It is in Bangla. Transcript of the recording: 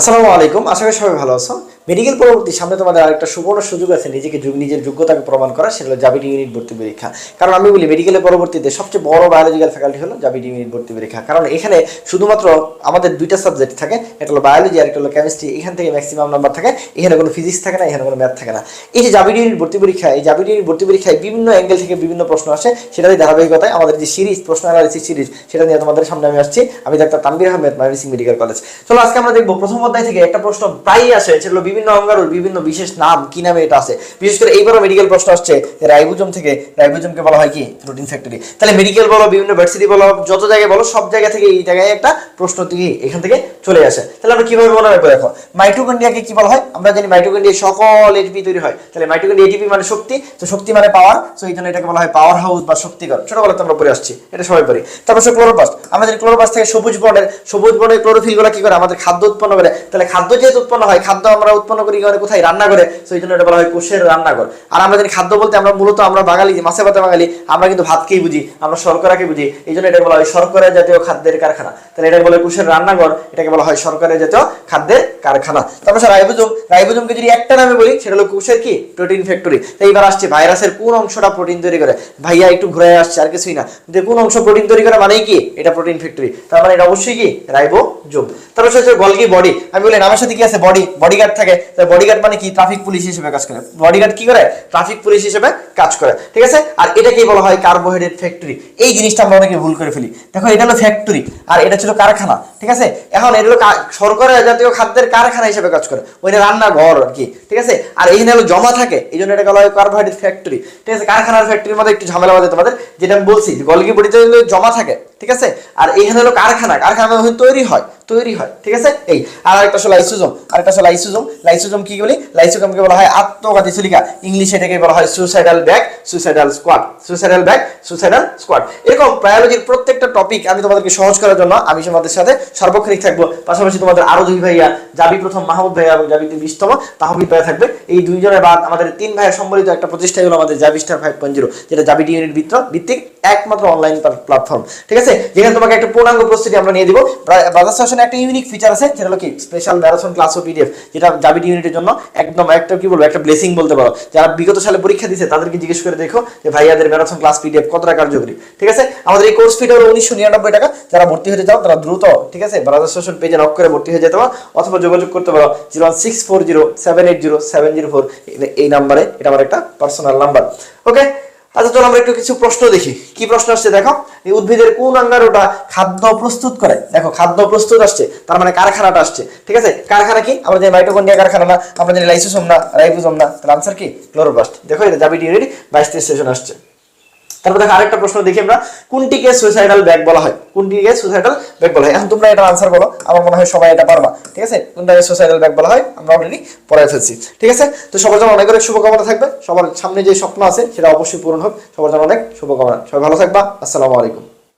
আসসালামু আলাইকুম, আশা করি সবাই ভালো আছো। মেডিকেল পরবর্তী সামনে তোমাদের আরেকটা সুবর্ণ সুযোগ আছে, নিজেকে যোগ- নিজের যোগ্যতাকে প্রমাণ করা, সেটা হলো জাবিটি ইউনিট ভর্তি পরীক্ষা। কারণ আমি বলি মেডিকেলের পরবর্তীতে সবচেয়ে বড় বায়োলজিক্যাল ফ্যাকাল্টি হলো জাবিটি ইউনিট ভর্তি পরীক্ষা। কারণ এখানে শুধুমাত্র আমাদের দুইটা সাবজেক্ট থাকে, একটা হলো বায়োলজি আর একটা হলো কেমিস্ট্রি এখান থেকে ম্যাক্সিমাম নাম্বার থাকে, এখানে কোনো ফিজিক্স থাকে না, এখানে কোনো ম্যাথ থাকে না। এই যে জাবিটি ইউনিট ভর্তি পরীক্ষা, এই জাবিটি ইউনিট ভর্তি পরীক্ষায় বিভিন্ন অ্যাঙ্গেল থেকে বিভিন্ন প্রশ্ন আসে সেটারই ধারাবাহিকতায় আমাদের যে সিরিজ, প্রশ্ন অ্যানালিসিস সিরিজ, সেটা নিয়ে তোমাদের সামনে আমি আসছি। আমি doctor Tanvir Ahmed Mymensingh medical college চলো আজকে আমরা দেখব প্রথম অধ্যায় থেকে একটা প্রশ্ন প্রায়ই আসে সেগুলো বিভিন্ন অঙ্গারুর বিভিন্ন বিশেষ নাম, কি নামে এটা আছে? বিশেষ করে এইবারও মেডিকেল প্রশ্ন আসছে, রাইবোজম থেকে, রাইবোজমকে বলা হয় কি? Protein factory. তাহলে মেডিকেল বলো, বিভিন্ন ভার্সিটি বলো, যত জায়গায় বলো, সব জায়গা থেকে এই জায়গায় একটা প্রশ্ন তুমি এখান থেকে চলে আসে। তাহলে আমরা কীভাবে মনে রাখব দেখো? মাইটোকন্ড্রিয়াকে কি বলা হয়? আমরা জানি মাইটোকন্ড্রিয়া সকল এটিপি তৈরি হয়। তাহলে মাইটোকন্ড্রিয়া এটিপি মানে শক্তি। তো শক্তি মানে পাওয়ার তো এই জন্য এটাকে বলা হয় পাওয়ার হাউস বা শক্তিকর ছোটবেলাতে আমরা পড়ে আসছি। এটা সবাই পারি তারপর সে ক্লোরোপ্লাস্ট জানি ক্লোরোপ্লাস্ট থেকে সবুজ বর্ণের সবুজ বর্ণের ক্লোরোফিলগুলো কি করে? আমাদের খাদ্য উৎপন্ন করে। তাহলে খাদ্য যেহেতু উৎপন্ন হয়, খাদ্য আমরা উৎপন্ন করি মানে কোথায়? রান্না করে তো এই জন্য এটা বলা হয় কোষের রান্নাঘর। আর আমরা জানি খাদ্য বলতে আমরা মূলত আমরা বাঙালি, মাছে ভাতে বাঙালি, আমরা কিন্তু ভাতকেই বুঝি। আমরা শর্করাকে বুঝি। এই জন্য এটা বলা হয় শর্করা জাতীয় খাদ্যের কারখানা। তাহলে এটা বলে কোষের রান্নাঘর। এটাকে বলা হয় শর্করা জাতীয় খাদ্যের কারখানা। তারপর স্যার রাইবোজোম, রাইবোজোমকে যদি একটা নামে বলি, সেটা হলো কোষের কি? Protein factory. তো এইবার আসছে, ভাইরাসের কোন অংশটা প্রোটিন তৈরি করে? ভাইয়া একটু ঘুরে আসছে, আর কিছুই না। যে কোন অংশ প্রোটিন তৈরি করে মানেই কি? এটা প্রোটিন ফ্যাক্টরি। তার মানে এটা অবশ্যই কি? রাইবোজোম। তারপর হচ্ছে গলগি বডি। আমি বলি, নামের সাথে কি আছে? বডি। বডিগার্ড থাকে। তো বডিগার্ড মানে কি? ট্রাফিক পুলিশ হিসেবে কাজ করে। বডিগার্ড কি করে? ট্রাফিক পুলিশ হিসেবে কাজ করে। ঠিক আছে? আর এটাকেই বলা হয় কার্বোহাইড্রেট ফ্যাক্টরি। এই জিনিসটা আমরা অনেকে ভুল করে ফেলি। দেখো, এটা হলো ফ্যাক্টরি, আর এটা ছিল কারখানা। ঠিক আছে? এখন এটা হলো শর্করা জাতীয় খাদ্যের কারখানা হিসেবে কাজ করে। ওইটা রান্নাঘর আর কি, ঠিক আছে? আর এইখানে হলো জমা থাকে এই জন্য এটা বলা হয় কার্বোহাইড্রেট ফ্যাক্টরি ঠিক আছে? কারখানার ফ্যাক্টরির মধ্যে একটু ঝামেলা বাজে তোমাদের, যেটা আমি বলছি, গলগি বডিতে জমা থাকে। ঠিক আছে? আর এইখানে হলো কারখানা। কারখানা তৈরি হয়। তৈরি হয়। ঠিক আছে? এই, আর একটা হলো লাইসোজোম। আর একটা হলো লাইসোজোম। লাইসোজোম কি বলি? লাইসোজোমকে বলা হয় আত্মঘাতী সিলিকা। ইংলিশে এটাকে বলা হয় suicidal bag suicidal squad suicidal bag suicidal squad এরকম বায়োলজির প্রত্যেকটা টপিক আমি তোমাদেরকে সহজ করার জন্য আমি তোমাদের সাথে সার্বক্ষণিক থাকব। পাশাপাশি তোমাদের আরও দুই ভাইয়া, জাবি প্রথম মাহমুদ ভাইয়া এবং জাবি বিশতম তাহবিদ ভাইয়া থাকবে। এই দুইজনের বাদ আমাদের তিন ভাইয়ের সম্বলিত একটা প্রতিষ্ঠা হলো আমাদের Jabi star five point zero যেটা জাবি ইউনিট ভিত্তিক একমাত্র অনলাইন প্ল্যাটফর্ম ঠিক আছে? যেখানে তোমাকে একটা পূর্ণাঙ্গ প্রস্তুতি আমরা নিয়ে দিব। বাজার সেশনে একটা ইউনিক ফিচার আছে, সেটা হলো কি? স্পেশাল ম্যারাথন ক্লাস ও পিডিএফ যেটা জাবিটি ইউনিটের জন্য একদম একটা, কি বলব, একটা ব্লেসিং বলতে পারো। যারা বিগত সালে পরীক্ষা দিছে, তাদেরকে জিজ্ঞেস করে দেখো যে ভাইয়াদের ম্যারাথন ক্লাস পিডিএফ কতটা কার্যকরী। ঠিক আছে? আমাদের এই কোর্স ফিটা হলো উনিশশো নিরানব্বই টাকা। যারা ভর্তি হতে চাও, তারা দ্রুত, ঠিক আছে বাজার সেশন পেজে নক করে ভর্তি হয়ে যেতে পারো। অথবা যোগাযোগ করতে পারো zero one six four zero seven eight zero seven zero four এই নাম্বারে এটা আমার একটা পার্সোনাল নাম্বার ওকে আচ্ছা চলো আমরা একটু কিছু প্রশ্ন দেখি। কি প্রশ্ন আসছে দেখো? এই উদ্ভিদের কোন অঙ্গারুটা খাদ্য প্রস্তুত করে? দেখো, খাদ্য প্রস্তুত আসছে, তার মানে কারখানাটা আসছে, ঠিক আছে? কারখানা কি? আমরা জানি মাইটোকন্ডিয়া কারখানা না, আমরা জানি লাইসোসোম না রাইবোসোম না, তাহলে আনসার কি? ক্লোরোপ্লাস্ট দেখো এটা, জাবিটি রেডি বাইশ সেশন আসছে। তারপর দেখো আরেকটা প্রশ্ন দেখি আমরা। কোনটিকে সুইসাইডাল ব্যাগ বলা হয়? কোনটিকে সুইসাইডাল ব্যাগ বলা হয়? এখন তোমরা এটা আনসার বলো। আমার মনে হয় সবাই এটা পারবা। ঠিক আছে? কোনটাকে সুইসাইডাল ব্যাগ বলা হয়? আমরা অলরেডি পড়ায় ফেলছি। ঠিক আছে? তো সবার জন্য অনেক অনেক শুভকামনা থাকবে। সবার সামনে যে স্বপ্ন আছে, সেটা অবশ্যই পূরণ হোক। সবার জন্য অনেক শুভকামনা। সবাই ভালো থাকবা। আসসালামু আলাইকুম।